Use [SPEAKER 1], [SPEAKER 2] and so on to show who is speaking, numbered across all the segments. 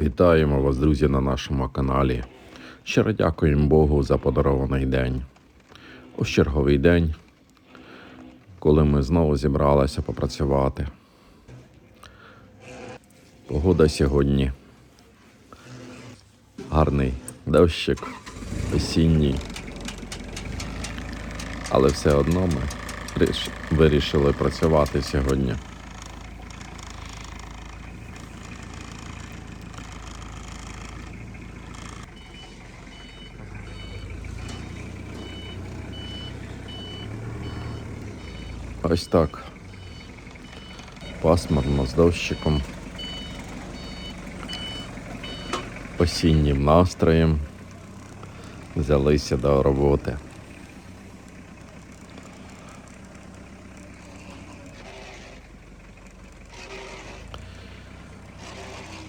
[SPEAKER 1] Вітаємо вас, друзі, на нашому каналі. Щиро дякуємо Богу за подарований день. Ось черговий день, коли ми знову зібралися попрацювати. Погода сьогодні. Гарний дощик, осінній. Але все одно ми вирішили працювати сьогодні. Ось так. Пасмурно з дощиком. Осіннім настроєм. Взялися до роботи.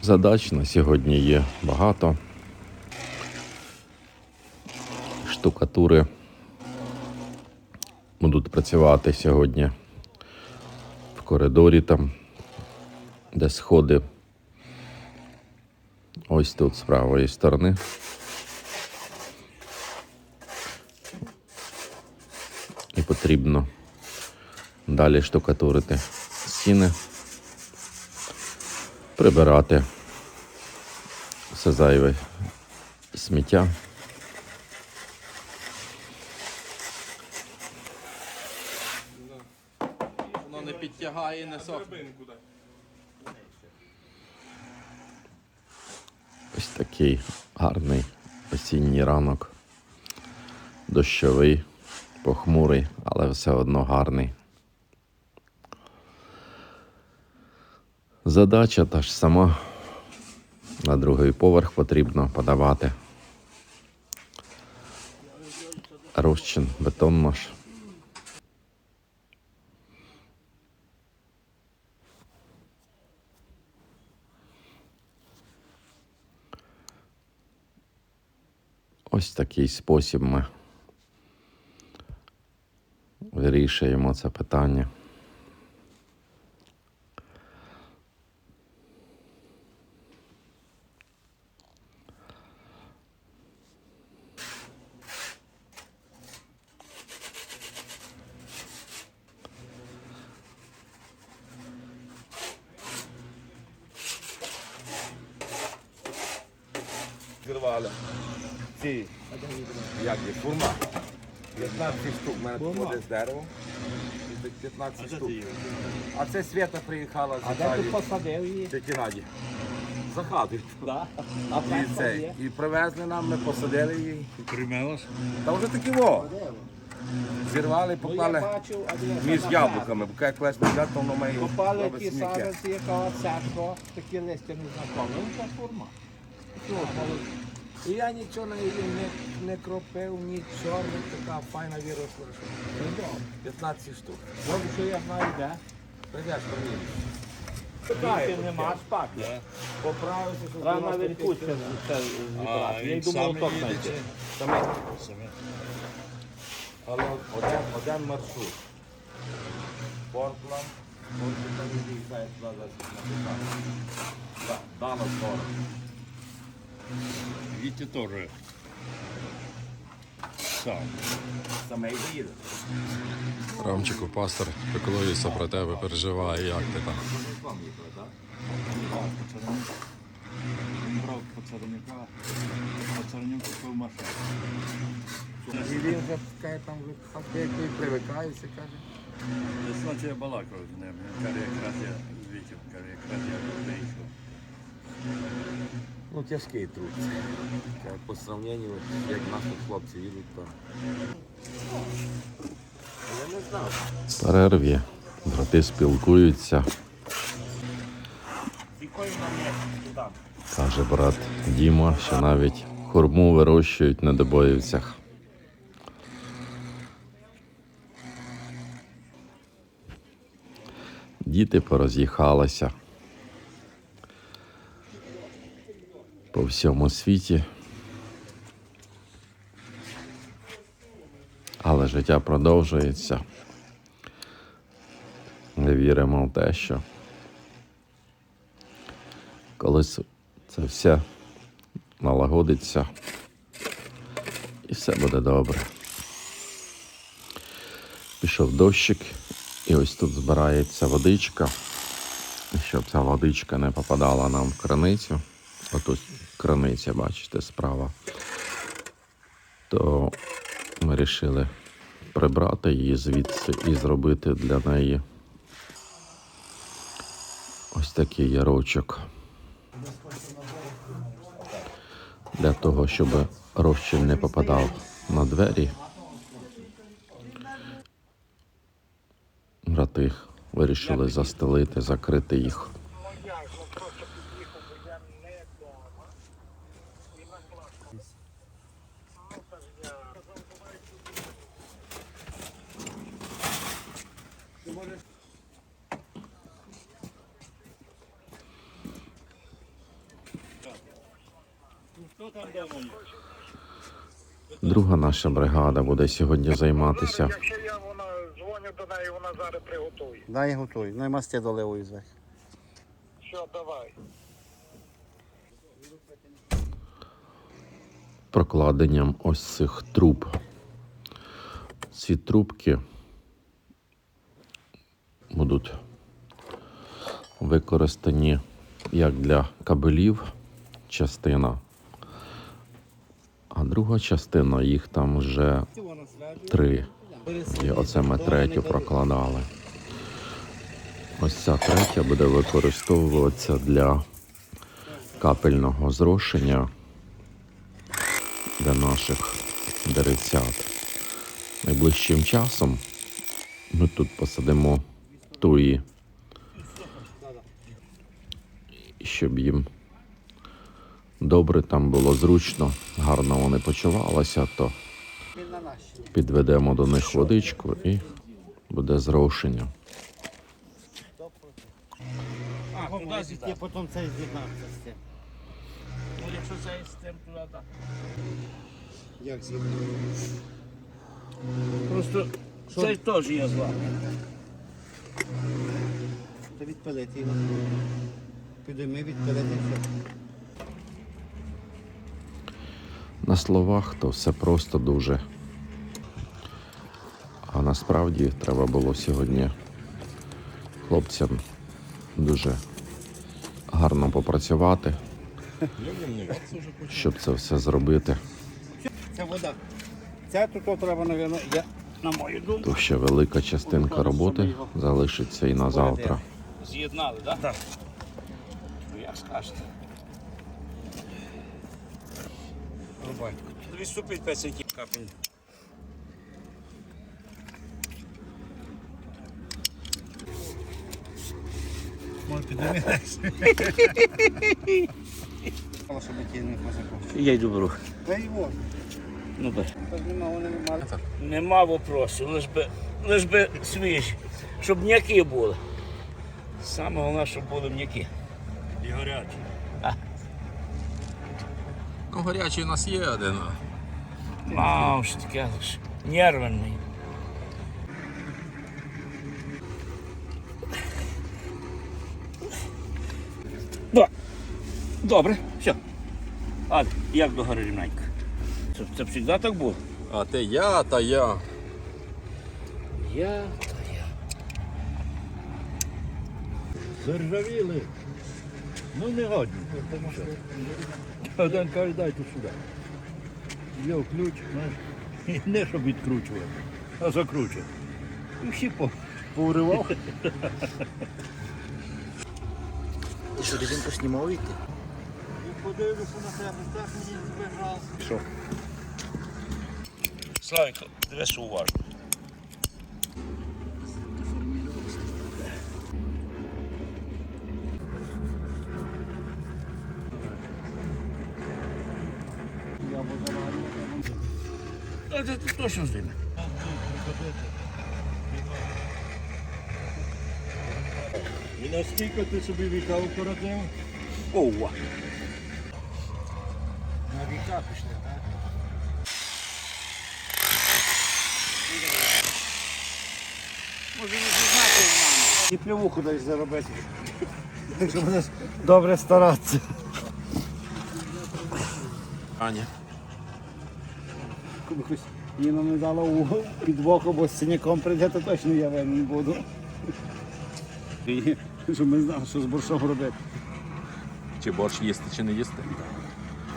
[SPEAKER 1] Задач на сьогодні є багато. Штукатури будуть працювати сьогодні в коридорі там, де сходи. Ось тут з правої сторони. І потрібно далі штукатурити стіни, прибирати все зайве сміття.
[SPEAKER 2] Воно не підтягає, не сохне.
[SPEAKER 1] Ось такий гарний осінній ранок. Дощовий, похмурий, але все одно гарний. Задача та ж сама. На другий поверх потрібно подавати. Розчин, бетон наш. Ось такий спосіб ми вирішуємо це питання.
[SPEAKER 3] Зірвали. Ці, як є, фурма. 15 штук, в мене тут з дерева. 15 штук. А це Свята приїхала з
[SPEAKER 4] А де ти
[SPEAKER 3] Італії.
[SPEAKER 4] посадив її?
[SPEAKER 3] Тільки Наді. За хатою.
[SPEAKER 4] Да. А
[SPEAKER 3] І,
[SPEAKER 4] так
[SPEAKER 3] це,
[SPEAKER 4] є?
[SPEAKER 3] і привезли нам, ми посадили її.
[SPEAKER 5] Примелось?
[SPEAKER 3] Та вже такі во. Зірвали,
[SPEAKER 4] Ну, я
[SPEAKER 3] поклали
[SPEAKER 4] бачив, а де
[SPEAKER 3] між
[SPEAKER 4] це
[SPEAKER 3] яблуками, бо як колись взяти, то воно має
[SPEAKER 4] Попали
[SPEAKER 3] робить
[SPEAKER 4] ті
[SPEAKER 3] сміття.
[SPEAKER 4] саджанці, яка церква, такі листя не знакомі. Ну, це форма. Що, молодці. І я нічого на її не, не кропив, нічого, така файна виросла. що 15 штук. Добре, що я знаю, де.
[SPEAKER 3] Прийдеш
[SPEAKER 4] шпаки.
[SPEAKER 3] Поправився, що
[SPEAKER 4] Рано
[SPEAKER 3] 95
[SPEAKER 4] верхушка це зібрати. Я й думав, то знайти.
[SPEAKER 3] Саме.
[SPEAKER 5] Саме.
[SPEAKER 3] Але один, один маршрут. Портланд, Портланд десь на Да, Дано
[SPEAKER 5] Вітя теж сам.
[SPEAKER 3] Заїде.
[SPEAKER 1] Пастор піклується про тебе, переживає, як ти там.
[SPEAKER 5] Брав купив машину.
[SPEAKER 3] І він вже каже, там ходить привикається, каже.
[SPEAKER 5] Значить я балакав з ним. Каже, якраз я з Вітю, каже, якраз я вийшов.
[SPEAKER 3] Ну, тяжкий труд. По сравненню, як наші хлопці їдуть, то... Я не знав.
[SPEAKER 1] Перерві брати спілкуються. Каже брат Діма, що навіть хурму вирощують на Дебоївцях. Діти пороз'їхалися по всьому світі. Але життя продовжується. Ми віримо в те, що колись це все налагодиться і все буде добре. Пішов дощик, і ось тут збирається водичка. Щоб ця водичка не попадала нам в краницю, отут краниця, бачите, справа, то ми вирішили прибрати її звідси і зробити для неї ось такий ярочок. Для того, щоб розчин не попадав на двері. Брати вирішили застелити, закрити їх.
[SPEAKER 4] Хто там дома є?
[SPEAKER 1] Друга наша бригада буде сьогодні займатися
[SPEAKER 6] Якщо я вона дзвоню до неї, вона зараз приготує.
[SPEAKER 7] Дай готуй. Ну і масти доливуй зверху.
[SPEAKER 6] Все, давай.
[SPEAKER 1] прокладенням ось цих труб. Ці трубки будуть використані як для кабелів частина, а друга частина їх там вже три. І оце ми третю прокладали. Ось ця третя буде використовуватися для капельного зрошення для наших деревцят. Найближчим часом ми тут посадимо туї, щоб їм добре там було зручно, гарно вони почувалися, то підведемо до них водичку і буде зрошення.
[SPEAKER 7] А, туди потім цей з'єднався з цим.
[SPEAKER 8] Ну, якщо це з тим туди, так.
[SPEAKER 7] Як з'єднався?
[SPEAKER 8] Просто це теж є зла.
[SPEAKER 7] Та відпилити його. Підійми, відпилити все.
[SPEAKER 1] На словах то все просто дуже. А насправді треба було сьогодні хлопцям дуже гарно попрацювати, щоб це все зробити.
[SPEAKER 7] Це вода. Це тут треба, мабуть, на мою думку.
[SPEAKER 1] То ще велика частинка роботи залишиться і на завтра.
[SPEAKER 8] З'єднали, так? Так. Ну, як скажете.
[SPEAKER 4] Відступить 5 сантів
[SPEAKER 7] Може підійми.
[SPEAKER 8] Я йду беру.
[SPEAKER 7] Та й.
[SPEAKER 8] Ну, бе.
[SPEAKER 7] Нема, вони не мали.
[SPEAKER 8] Нема вопросу, лиш би, лиш би свіжі, щоб м'які були. Саме головне, щоб були м'які.
[SPEAKER 4] І гарячі.
[SPEAKER 8] Ну, гарячий у нас є один. Мав ж таке нервний. Добре, все. А як до гори рівненько? Це, це завжди так було?
[SPEAKER 9] А ти я та я.
[SPEAKER 8] Я. та я.
[SPEAKER 4] Заржавіли. Ну не годні. Один каже, дай тут сюди. Є ключ, знаєш, і не щоб відкручувати, а закручувати. І всі по- повривав.
[SPEAKER 7] І що, рідинку знімав йти?
[SPEAKER 4] Подивлюся на тебе, так мені збежав.
[SPEAKER 8] Славік, дивись уважно. Та це точно з ними.
[SPEAKER 4] І наскільки ти собі віка укоротив?
[SPEAKER 8] Ова.
[SPEAKER 7] На віка пішли, так?
[SPEAKER 8] Може не знати.
[SPEAKER 7] І плювуху дай заробити. Щоб мене добре старатися.
[SPEAKER 9] Аня.
[SPEAKER 7] Коли хтось Ніна не дала у під боку, бо з синяком прийде, то точно я винен буду. І щоб ми знали, що з борщом робити.
[SPEAKER 9] Чи борщ їсти, чи не їсти?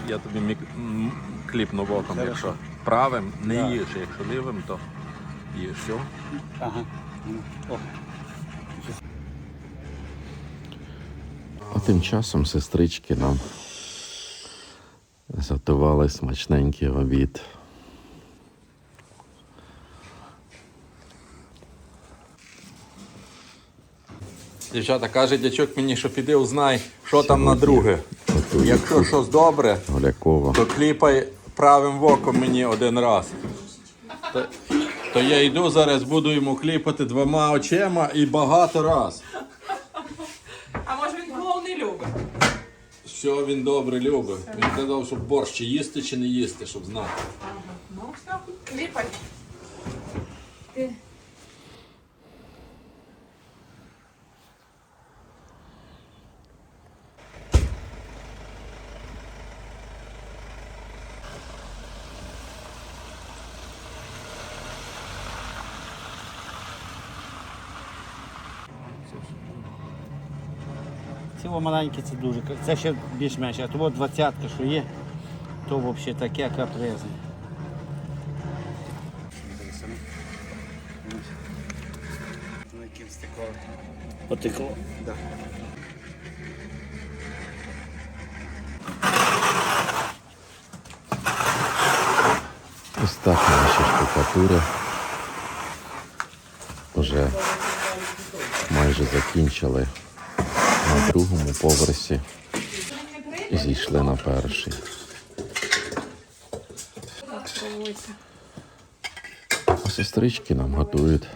[SPEAKER 9] Я тобі мік... м, кліпну боком, якщо правим не
[SPEAKER 7] Да.
[SPEAKER 9] їш, якщо лівим, то їш. Все.
[SPEAKER 7] Ага.
[SPEAKER 1] А тим часом сестрички нам готували смачненький обід.
[SPEAKER 9] Дівчата, каже дячок мені, що піди узнай, що там на друге. Якщо щось добре,
[SPEAKER 1] Голякова.
[SPEAKER 9] то кліпай правим воком мені один раз. То, я йду зараз, буду йому кліпати двома очима і багато раз.
[SPEAKER 10] А може він голову не любить?
[SPEAKER 9] Що він добре любить. Він казав, щоб борщ чи їсти, чи не їсти, щоб знати.
[SPEAKER 10] Ну, все, кліпай.
[SPEAKER 7] Ці о маленькі це дуже. Це ще більш-менш, а то двадцятка, що є, то взагалі таке капризне.
[SPEAKER 8] Потекло.
[SPEAKER 1] Ось так наші штукатури вже майже закінчили на другому поверсі зійшли на перший. А сестрички нам готують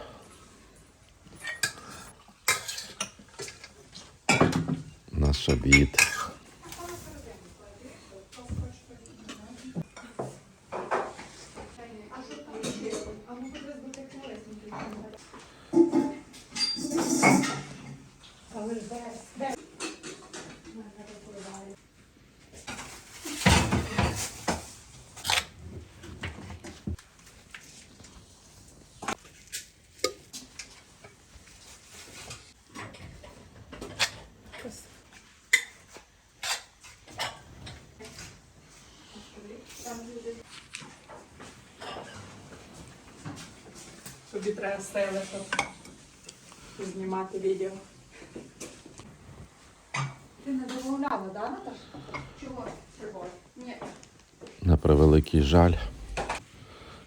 [SPEAKER 1] наш обід.
[SPEAKER 10] Тобі треба стелити, щоб знімати відео. Ти не домовляла, да, Наташа? Чого? Чого? Ні.
[SPEAKER 1] На превеликий жаль,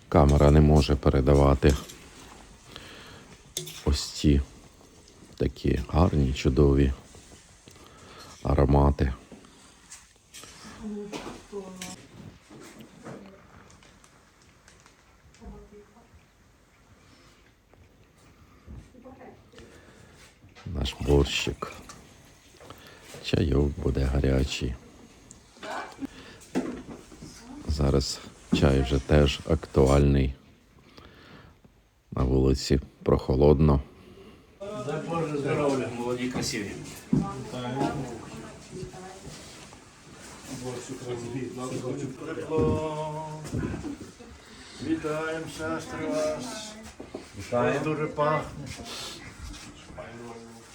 [SPEAKER 1] камера не може передавати ось ці такі гарні, чудові аромати. Наш борщик. Чайок буде гарячий. Зараз чай вже теж актуальний. На вулиці прохолодно.
[SPEAKER 8] Дай Боже здоров'я, молоді красиві.
[SPEAKER 4] Вітаємо, сестри вас. Вітаємо. Дуже пахне.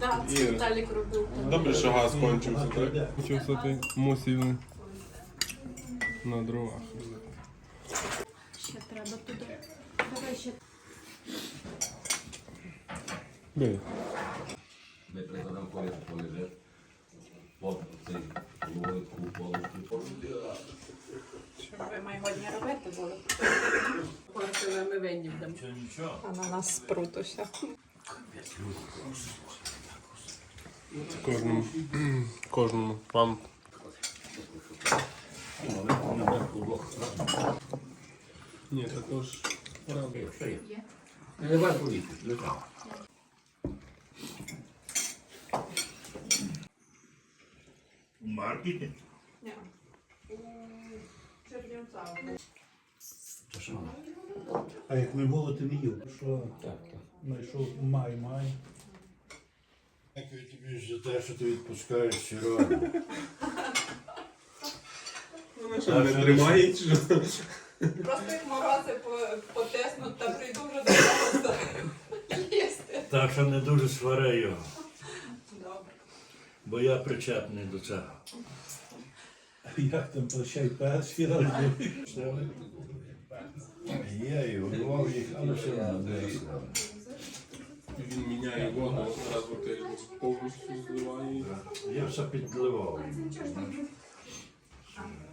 [SPEAKER 10] Так, це Віталік робив.
[SPEAKER 2] Добре, що газ кончився, так? Кончився ти мусив на дровах.
[SPEAKER 10] Ще треба туди. Давай ще.
[SPEAKER 2] Бери.
[SPEAKER 3] Ми прикладемо колись полежить. От цей ловитку, половку.
[SPEAKER 10] Щоб ви майгодні робити були. Коли ми винні будемо. А на нас спрутуся.
[SPEAKER 2] Це кожному. Кожному. Вам. Ні, також.
[SPEAKER 4] Маркеті?
[SPEAKER 10] Ні. У Чернівцях.
[SPEAKER 4] А як не було, ти не їв. Що? Так, так. Знайшов май-май. Дякую тобі за те, що ти відпускаєш сьогодні.
[SPEAKER 2] Вона що не тримає, чи що?
[SPEAKER 10] Просто як морози по- потиснуть, та прийду вже до того їсти.
[SPEAKER 4] Так що не дуже свари його. Бо я причетний до цього. Як там прощай перший раз Є, і у їх, але все одно не
[SPEAKER 2] Він міняє воду, одразу ти повністю зливає.
[SPEAKER 4] Я все підливав.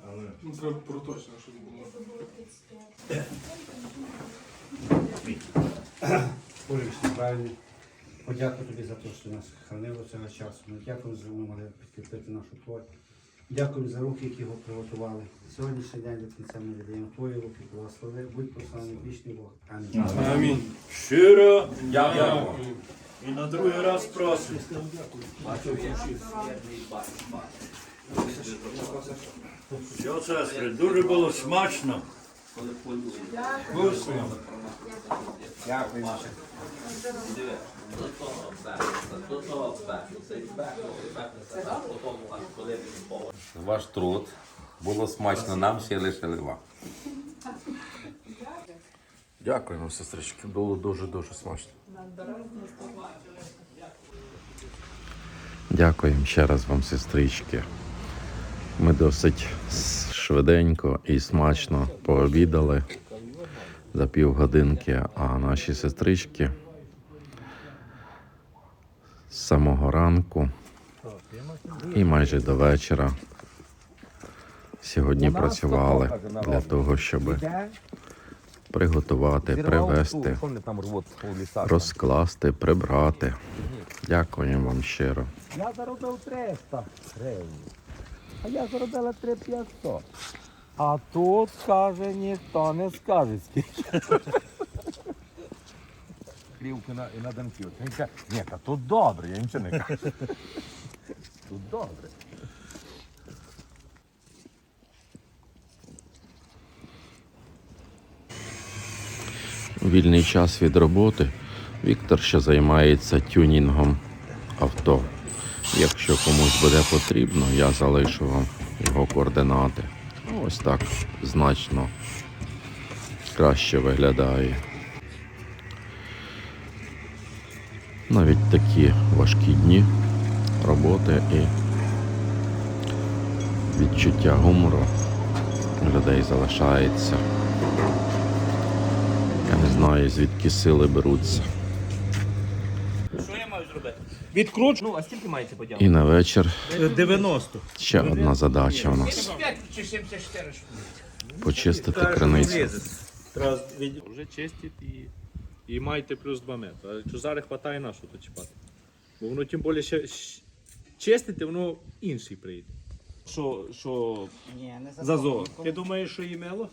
[SPEAKER 4] Але
[SPEAKER 2] Ну, треба проточно, щоб було.
[SPEAKER 7] Полюшся правильно. Подякую тобі за те, що нас хранило цього часу. Ми дякуємо за що ми могли підкріпити нашу плоть. Дякуємо за руки, які його приготували. Сьогоднішній день до кінця ми віддаємо твої руки, благослови, будь прославлений вічний Бог. Амінь.
[SPEAKER 2] Амінь.
[SPEAKER 4] щиро дякую. І на другий раз просимо. Все, сестри, дуже було смачно. Вкусно.
[SPEAKER 3] Дякую.
[SPEAKER 11] Ваш труд. Було смачно нам, ще лишили вам.
[SPEAKER 1] Дякуємо, сестрички. Було дуже-дуже смачно. Дякуємо ще раз вам, сестрички. Ми досить швиденько і смачно пообідали за півгодинки, а наші сестрички з самого ранку і майже до вечора сьогодні працювали для того, щоб приготувати, привезти, розкласти, прибрати. Дякуємо вам щиро.
[SPEAKER 3] Я заробив 300 гривень. А я заробила 3500. А тут, каже, ніхто не скаже скільки. Клівки на, і на. Він каже, ні, та тут добре, я нічого не кажу. Тут добре.
[SPEAKER 1] Вільний час від роботи Віктор ще займається тюнінгом авто. Якщо комусь буде потрібно, я залишу вам його координати. Ось так значно краще виглядає. Навіть такі важкі дні роботи і відчуття гумору людей залишається. Я не знаю, звідки сили беруться.
[SPEAKER 12] Відкручу. Ну, а скільки маєте подяку?
[SPEAKER 1] І на вечір
[SPEAKER 12] 90.
[SPEAKER 1] ще одна задача у нас
[SPEAKER 8] 5 чи 74 штуки.
[SPEAKER 1] почистити криницю.
[SPEAKER 4] Треба вже чистить і, і маєте плюс 2 метри. А якщо зараз хватає на що то чіпати. Бо воно тим більше ще щ- чистити, воно інший прийде. Що, що
[SPEAKER 7] Ні, не
[SPEAKER 4] зазор. Ти думаєш, що їмело?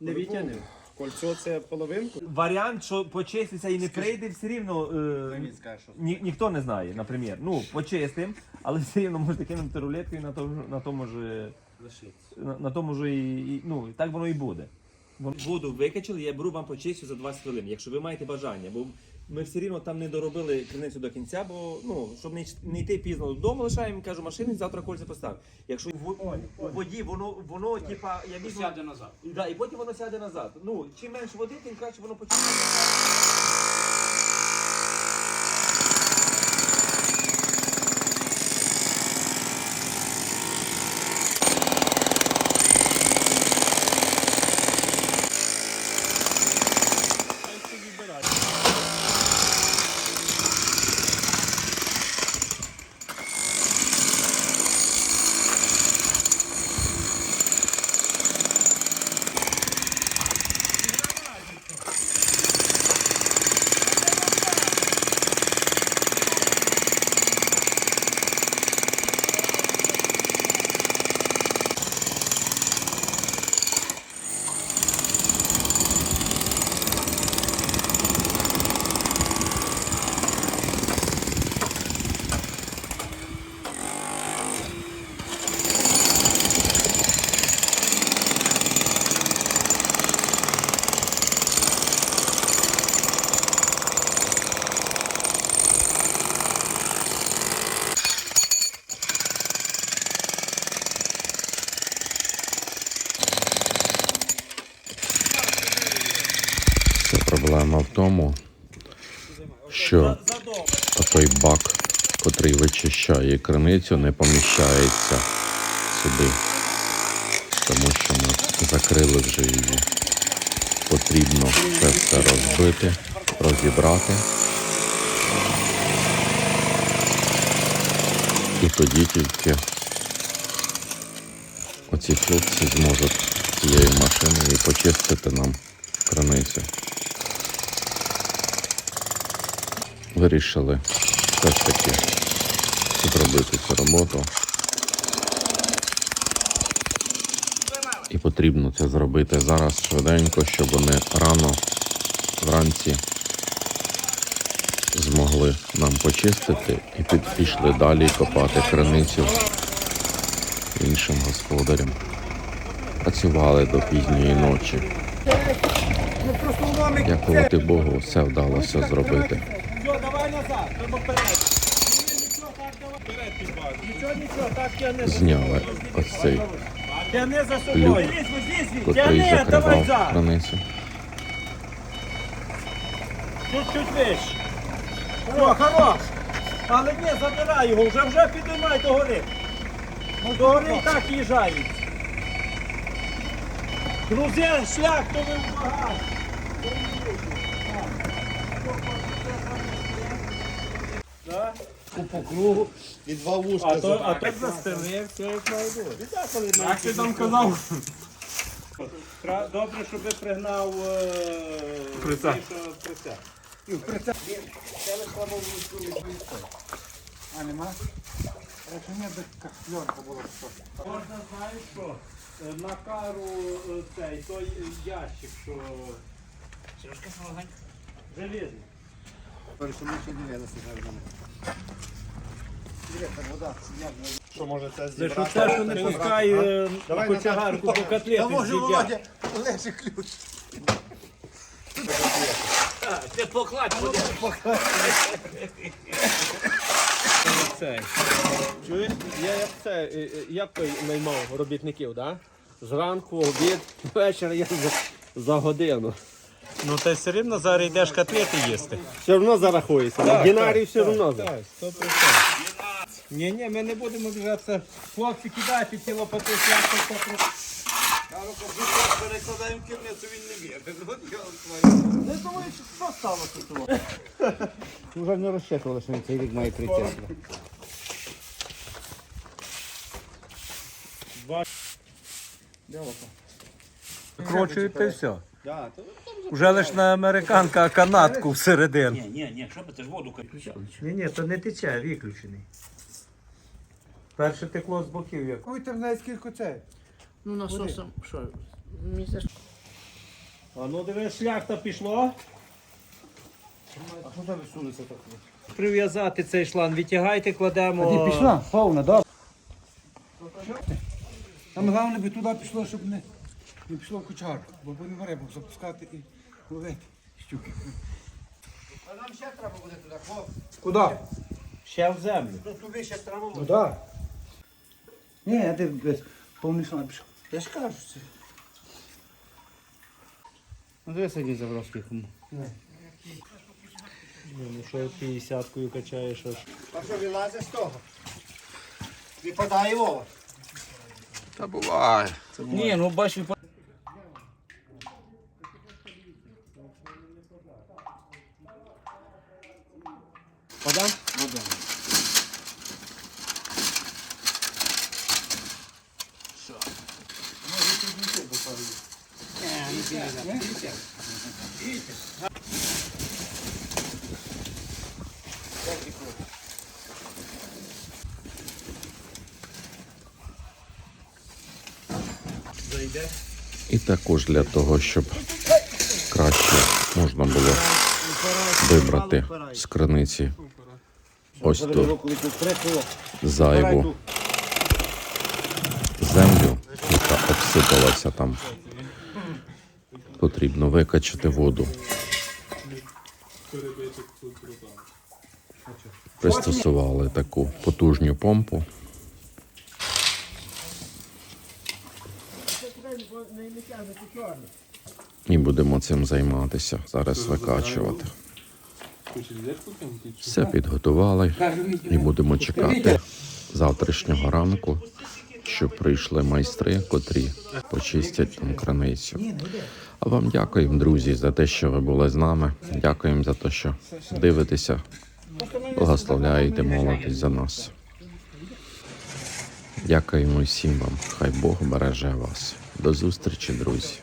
[SPEAKER 4] Не відтягнув.
[SPEAKER 2] Кольцо це половинку.
[SPEAKER 12] Варіант, що почиститься і не прийде, все рівно е, ні, ніхто не знає, наприклад. Ну, почистим, але все рівно можете кинути рулетку і на тому, на тому ж, е, на, на тому ж і, і, ну, і так воно і буде. Воду викачали, я беру вам почистю за 20 хвилин, якщо ви маєте бажання. Бо ми все рівно там не доробили криницю до кінця, бо ну, щоб не, не йти пізно додому, лишаємо, кажу, машини, завтра кольця постав. Якщо в, у воді воно, воно типа, я візьму,
[SPEAKER 8] Сяде назад.
[SPEAKER 12] да, і потім воно сяде назад. Ну, чим менше води, тим краще воно почне.
[SPEAKER 1] тому, що той бак, котрий вичищає криницю, не поміщається сюди, тому що ми закрили вже її. Потрібно це все розбити, розібрати. І тоді тільки оці хлопці зможуть цією машиною почистити нам криницю. Вирішили все ж таки зробити цю роботу. І потрібно це зробити зараз швиденько, щоб вони рано вранці змогли нам почистити і пішли далі копати криницю іншим господарям. Працювали до пізньої ночі. Дякувати Богу, все вдалося зробити. Зняли ось цей люк,
[SPEAKER 4] давай
[SPEAKER 1] закривав
[SPEAKER 4] за. Чуть-чуть вище. О, хорош. Але ні, забирай його, вже вже підіймай до гори. До гори і так їжджають. Друзі, шлях, то ви в багаж. Так? По кругу. І два вушка. А то, а то застелив, все як має бути. Як ти там казав? Добре, щоб ви пригнав е,
[SPEAKER 2] Прицеп.
[SPEAKER 4] цей, що прицеп.
[SPEAKER 12] А нема? Речі, ні, де кльорка була.
[SPEAKER 4] Можна, знаєш що, е, на кару е, цей, той е, ящик, що
[SPEAKER 8] Сережка, помагай.
[SPEAKER 4] железний.
[SPEAKER 2] Що може це
[SPEAKER 4] Це що це, що не пускає
[SPEAKER 12] Давай
[SPEAKER 4] кочегарку по котлети
[SPEAKER 12] Та може. Володя, лежить ключ.
[SPEAKER 8] Так, Ти покладь, буде.
[SPEAKER 2] цей. Чуєш? Я як це, е, е, як наймав робітників, да? Зранку, обід, вечір я за, за годину.
[SPEAKER 4] Ну ти все рівно зараз йдеш котлети їсти.
[SPEAKER 2] Все одно зарахується. Так, Дінарій все одно. за.
[SPEAKER 4] Так, 100%. Ні, ні, ми не будемо біжатися. Хлопці кидають ті лопати, шляхта,
[SPEAKER 12] Перекладаємо керницю, він не б'є.
[SPEAKER 4] Не думаю, що що сталося тут.
[SPEAKER 12] Вже не розчитували, що він цей рік має прийти.
[SPEAKER 4] Крочуєте і все. Вже лише на американка, а канатку всередину.
[SPEAKER 8] Ні, ні, ні, що би ти ж воду включав.
[SPEAKER 4] Ні, ні, то не тече, виключений. Перше текло з боків як.
[SPEAKER 12] Ой, там знає скільки це.
[SPEAKER 8] Ну насосом, що? Місяць.
[SPEAKER 4] А ну дивись, шляхта пішло.
[SPEAKER 12] А що там сунеться так?
[SPEAKER 4] Прив'язати цей шланг, відтягайте, кладемо.
[SPEAKER 12] Ти пішла? Повна, добре. Там головне би туди пішло, щоб не, не пішло в кучарку, бо будемо рибу запускати і ловити щуки. А нам ще треба буде туди, хлопці. Куди?
[SPEAKER 4] Ще в землю.
[SPEAKER 12] Туди ще треба буде. Куди? Ні, я ти без шланг пішов. Я ж кажу, це.
[SPEAKER 8] Ну дивись, який заброски кому.
[SPEAKER 4] Ну що 50-кою качаєш аж.
[SPEAKER 12] А що вилазить з того? Випадає Вова.
[SPEAKER 9] Та буває.
[SPEAKER 8] Ні, ну бачиш,
[SPEAKER 12] Подам?
[SPEAKER 1] І також для того, щоб краще можна було вибрати з криниці ось ту зайву землю, яка обсипалася там. Потрібно викачати воду. Пристосували таку потужню помпу. І будемо цим займатися, зараз викачувати. Все підготували і будемо чекати завтрашнього ранку, щоб прийшли майстри, котрі почистять там краницю. А вам дякуємо, друзі, за те, що ви були з нами. Дякуємо за те, що дивитеся, благословляєте, молитесь за нас. Дякуємо всім вам. Хай Бог береже вас. До зустрічі, друзі.